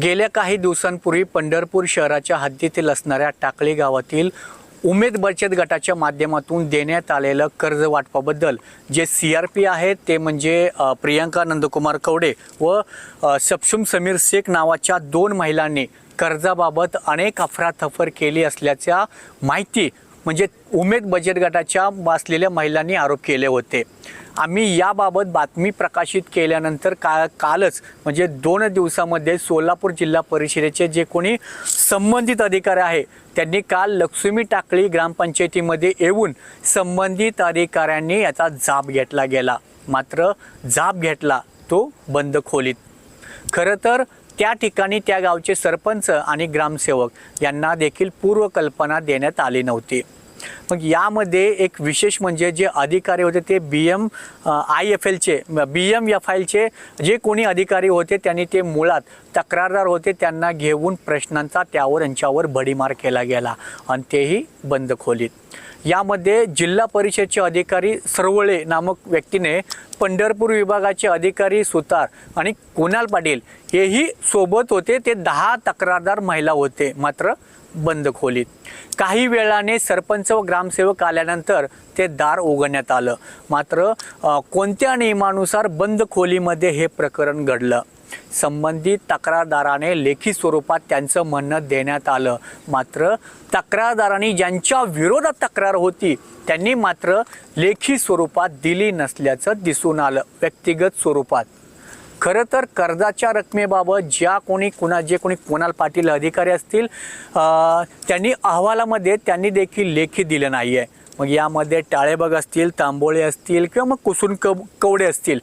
गेल्या काही दिवसांपूर्वी पंढरपूर शहराच्या हद्दीतील असणाऱ्या टाकळी गावातील उमेद बचत गटाच्या माध्यमातून देण्यात आलेलं कर्ज वाटपाबद्दल जे सी आर पी आहेत ते म्हणजे प्रियांका नंदकुमार कवडे व सप्शुम समीर शेख नावाच्या दोन महिलांनी कर्जाबाबत अनेक अफरातफर केली असल्याच्या माहिती म्हणजे उमेद बचत गटाच्या असलेल्या महिलांनी आरोप केले होते. आम्ही याबाबत बातमी प्रकाशित केल्यानंतर का कालच म्हणजे दोन दिवसामध्ये सोलापूर जिल्हा परिषदेचे जे कोणी संबंधित अधिकारी आहे त्यांनी काल लक्ष्मी टाकळी ग्रामपंचायतीमध्ये येऊन संबंधित अधिकाऱ्यांनी याचा जाब घेतला गेला. मात्र जाब घेतला तो बंद खोलीत. खरं तर त्या ठिकाणी त्या गावचे सरपंच आणि ग्रामसेवक यांना देखील पूर्वकल्पना देण्यात आली नव्हती. मग यामध्ये एक विशेष म्हणजे जे अधिकारी होते ते बी एम आय एफ एलचे बी एम एफ आयचे जे कोणी अधिकारी होते त्यांनी ते मुळात तक्रारदार होते त्यांना घेऊन प्रश्नांचा त्यावर यांच्यावर भडीमार केला गेला आणि तेही बंद खोलीत. यामध्ये जिल्हा परिषदचे अधिकारी सरवळे नामक व्यक्तीने पंढरपूर विभागाचे अधिकारी सुतार आणि कुणाल पाटील हेही सोबत होते ते दहा तक्रारदार महिला होते मात्र बंद खोलीत. काही वेळाने सरपंच व ग्रामसेवक आल्यानंतर ते दार उघडण्यात आलं. मात्र कोणत्या नियमानुसार बंद खोलीमध्ये हे प्रकरण घडलं? संबंधित तक्रारदाराने लेखी स्वरूपात त्यांचं म्हणणं देण्यात आलं. मात्र तक्रारदारांनी ज्यांच्या विरोधात तक्रार होती त्यांनी मात्र लेखी स्वरूपात दिली नसल्याचं दिसून आलं. व्यक्तिगत स्वरूपात. खरं तर कर्जाच्या रकमेबाबत ज्या कोणी कुणा जे कोणी कुणाल पाटील अधिकारी असतील त्यांनी अहवालामध्ये त्यांनी देखील लेखी दिलं नाही आहे मग यामध्ये टाळेबग असतील तांबोळे असतील किंवा मग कुसून कव कवडे असतील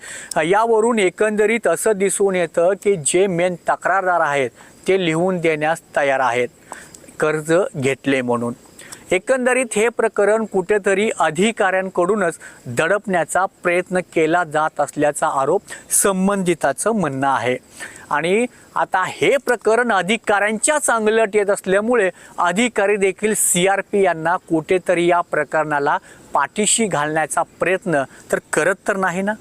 यावरून एकंदरीत असं दिसून येतं की जे मेन तक्रारदार आहेत ते लिहून देण्यास तयार आहेत. कर्ज घेतले म्हणून. एकंदरीत हे प्रकरण कुठेतरी अधिकाऱ्यांकडूनच दडपण्याचा प्रयत्न केला जात असल्याचा आरोप संबंधिताचं म्हणणं आहे. आणि आता हे प्रकरण अधिकाऱ्यांच्या चांगलट येत असल्यामुळे अधिकारी देखील सी आर पी यांना कुठेतरी या प्रकरणाला पाठीशी घालण्याचा प्रयत्न तर करत तर नाही ना?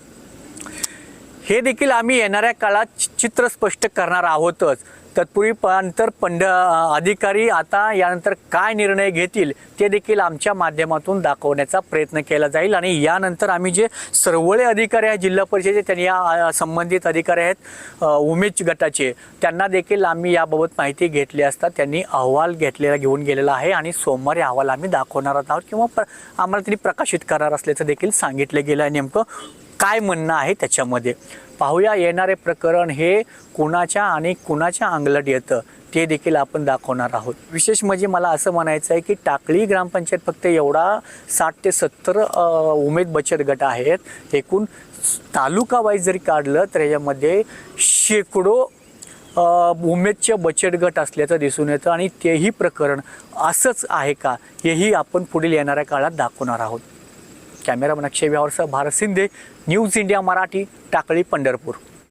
हे देखील आम्ही येणाऱ्या काळात चित्र स्पष्ट करणार आहोतच. तत्पूर्वी नंतर पंड अधिकारी आता यानंतर काय निर्णय घेतील ते देखील आमच्या माध्यमातून दाखवण्याचा प्रयत्न केला जाईल आणि यानंतर आम्ही जे सर्वळे अधिकारी आहेत जिल्हा परिषदेचे त्यांनी या संबंधित अधिकारी आहेत उमेद गटाचे त्यांना देखील आम्ही याबाबत माहिती घेतली असता त्यांनी अहवाल घेतलेला घेऊन गेलेला आहे आणि सोमवारी अहवाल आम्ही दाखवणार आहोत किंवा प्र आम्हाला त्यांनी प्रकाशित करणार असल्याचं देखील सांगितलं गेलं आहे नेमकं. काय म्हणणं आहे त्याच्यामध्ये? पाहूया येणारे प्रकरण हे कुणाच्या आणि कुणाच्या अंगलट येतं ते देखील आपण दाखवणार आहोत. विशेष म्हणजे मला असं म्हणायचं आहे की टाकळी ग्रामपंचायत फक्त एवढा साठ ते सत्तर उमेद बचत गट आहेत. एकूण तालुका वाईज जरी काढलं तर याच्यामध्ये शेकडो उमेदचे बचत गट असल्याचं दिसून येतं आणि तेही प्रकरण असंच आहे का हेही आपण पुढील येणाऱ्या काळात दाखवणार आहोत. कॅमेरामन अक्षय व्यवहारसह भारत शिंदे न्यूज इंडिया मराठी टाकळी पंढरपूर.